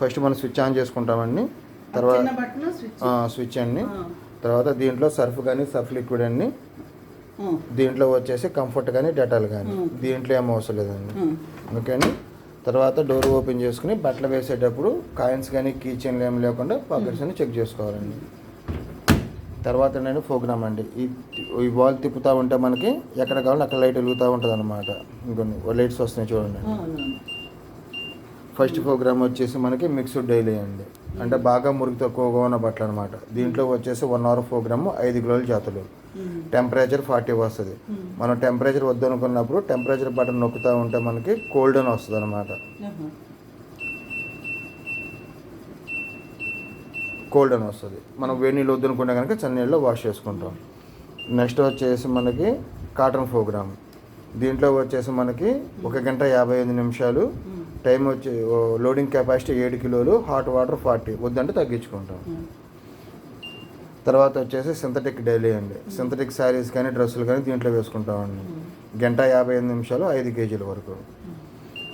First మనం switch on చేసుకుంటామండి తర్వాత స్విచ్. అండి. తర్వాత దీంట్లో సర్ఫ్ కానీ సర్ఫ్ లిక్విడ్ అండి. దీంట్లో వచ్చేసి కంఫర్ట్ కానీ డెటాల్ కానీ. దీంట్లో ఏం అవసరం లేదండి. ఓకేనా? తర్వాత డోర్ ఓపెన్ చేసుకుని బట్టలు వేసేటప్పుడు కాయిన్స్ కానీ కీ చైన్లు ఏం లేకుండా పాకెట్స్ అని చెక్ చేసుకోవాలండి. తర్వాత నేను ప్రోగ్రామ్ అండి. ఈ ఈ వాల్ తిప్పుతూ ఉంటే మనకి ఎక్కడ కావాలంటే అక్కడ లైట్ వెలుగుతూ ఉంటుంది అనమాట ఇంకొన్ని లైట్స్ వస్తున్నాయి చూడండి. ఫస్ట్ ప్రోగ్రామ్ వచ్చేసి మనకి మిక్స్డ్ డైలీ అండి అంటే బాగా మురికి తక్కువగా ఉన్న బట్టలు అనమాట దీంట్లో వచ్చేసి వన్ అవర్ ప్రోగ్రామ్ ఐదు కిలోల జాతులు. టెంపరేచర్ ఫార్టీ వస్తుంది. మనం టెంపరేచర్ వద్దనుకున్నప్పుడు టెంపరేచర్ బటన్ నొక్కుతూ ఉంటే మనకి కోల్డ్ అని వస్తుంది అనమాట. కోల్డ్ అని వస్తుంది మనం వేడి నీళ్ళు వద్దనుకుంటే కనుక చన్నీళ్ళలో వాష్ చేసుకుంటాం నెక్స్ట్ వచ్చేసి మనకి కాటన్ ప్రోగ్రామ్ దీంట్లో వచ్చేసి మనకి ఒక గంట యాభై ఐదు నిమిషాలు. టైం వచ్చి లోడింగ్ కెపాసిటీ ఏడు కిలోలు హాట్ వాటర్ ఫార్టీ వద్దంటే తగ్గించుకుంటాం. ఉమ్. తర్వాత వచ్చేసి సింథటిక్ డైలీ అండి. సింథటిక్ శారీస్ కానీ డ్రెస్సులు కానీ దీంట్లో వేసుకుంటామండి. గంట యాభై ఐదు నిమిషాలు ఐదు కేజీల వరకు.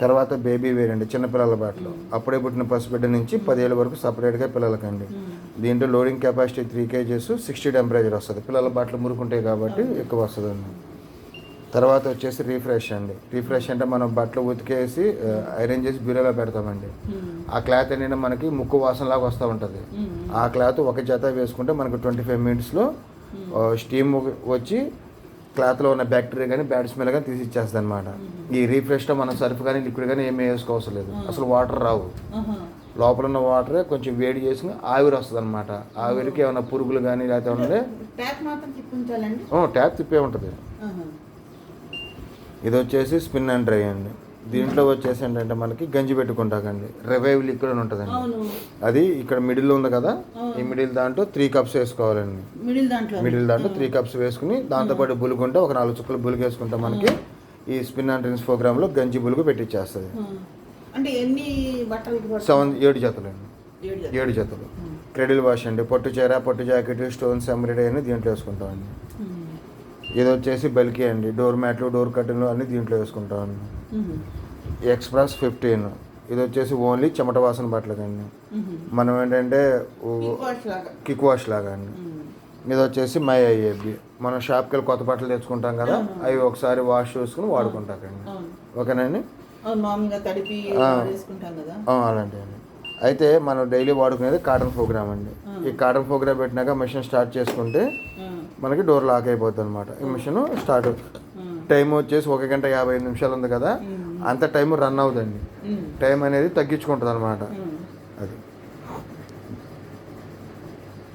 తర్వాత బేబీ వేర్ అండి చిన్నపిల్లల బాటలు. అప్పుడే పుట్టిన పసిబిడ్డ నుంచి పదేళ్ళ వరకు సపరేట్గా పిల్లలకండి. దీంట్లో loading capacity three kgs sixty temperature వస్తుంది. పిల్లల బాటలు మురుకుంటాయి కాబట్టి ఎక్కువ వస్తుందండి. తర్వాత వచ్చేసి రీఫ్రెష్ అండి. రీఫ్రెష్ అంటే మనం బట్టలు ఉతికేసి ఐరన్ చేసి బ్యూరోలో పెడతామండి. ఉమ్. ఆ క్లాత్ అనేది మనకి ముక్కు వాసనలాగా వస్తూ ఉంటుంది. ఉమ్. ఆ క్లాత్ ఒక జత వేసుకుంటే మనకు ట్వంటీ ఫైవ్ మినిట్స్లో స్టీమ్ వచ్చి క్లాత్లో ఉన్న బ్యాక్టీరియా కానీ బ్యాడ్ స్మెల్ కానీ తీసి ఇచ్చేస్తుంది అనమాట ఈ రీఫ్రెష్లో మనం సర్ఫ్ కానీ లిక్విడ్ కానీ ఏమీ వేసుకోవసరం లేదు. అసలు వాటర్ రావు. లోపల ఉన్న వాటరే కొంచెం వేడి చేసి ఆవిరి వస్తుంది అనమాట ఆవిరికి ఏమైనా పురుగులు కానీ లేకపోతే ఉండే ట్యాప్ తిప్పే ఉంటుంది. ఇది వచ్చేసి స్పిన్ అండ్ డ్రై అండి. దీంట్లో వచ్చేసి ఏంటంటే మనకి గంజి పెట్టుకుంటాకండి. రివైవ్ లిక్విడ్ అని ఉంటుందండి. అది ఇక్కడ మిడిల్ ఉంది కదా ఈ మిడిల్ దాంట్లో త్రీ కప్స్ వేసుకోవాలండి. మిడిల్ దాంట్లో మిడిల్ దాంట్లో త్రీ కప్స్ వేసుకుని దాంతోపాటు బులుగుంటే ఒక నాలుగు చుక్కలు బులుగు వేసుకుంటే మనకి ఈ స్పిన్ అండ్ రిన్స్ ప్రోగ్రామ్లో గంజి బులుగు పెట్టిచ్చేస్తుంది. అంటే ఎన్ని బట్టలు? సెవెన్ ఏడు జతలు అండి. ఏడు జతలు. క్రెడిల్ వాష్ అండి పట్టు చీర పట్టు జాకెట్ స్టోన్స్ ఎంబ్రాయిడరీ అని దీంట్లో వేసుకుంటామండి. ఇది వచ్చేసి బల్కీ అండి. డోర్ మ్యాట్లు డోర్ కర్టన్లు అన్ని దీంట్లో వేసుకుంటామండి ఉమ్. Express fifteen. ఇది వచ్చేసి ఓన్లీ చెమట వాసన బట్టలకండి. ఉమ్. మనం ఏంటంటే కిక్ వాష్ లాగా. అండి. ఇది వచ్చేసి మై ఐఏబి మనం షాప్కి వెళ్ళి కొత్త బట్టలు తెచ్చుకుంటాం కదా అవి ఒకసారి వాష్ చేసుకుని వాడుకుంటాకండి. ఓకేనండి? ఆ, అలాంటివి అయితే మనం డైలీ వాడుకునేది కాటన్ ప్రోగ్రామ్ అండి. ఈ కాటన్ ప్రోగ్రామ్ పెట్టినాక మిషన్ స్టార్ట్ చేసుకుంటే. మనకి డోర్ లాక్ అయిపోతుంది అనమాట ఈ మిషన్ స్టార్ట్. టైం వచ్చేసి ఒక గంట యాభై ఐదు నిమిషాలు ఉంది కదా అంత టైం రన్ అవుతుంది. టైం అనేది తగ్గించుకుంటుంది అనమాట. అది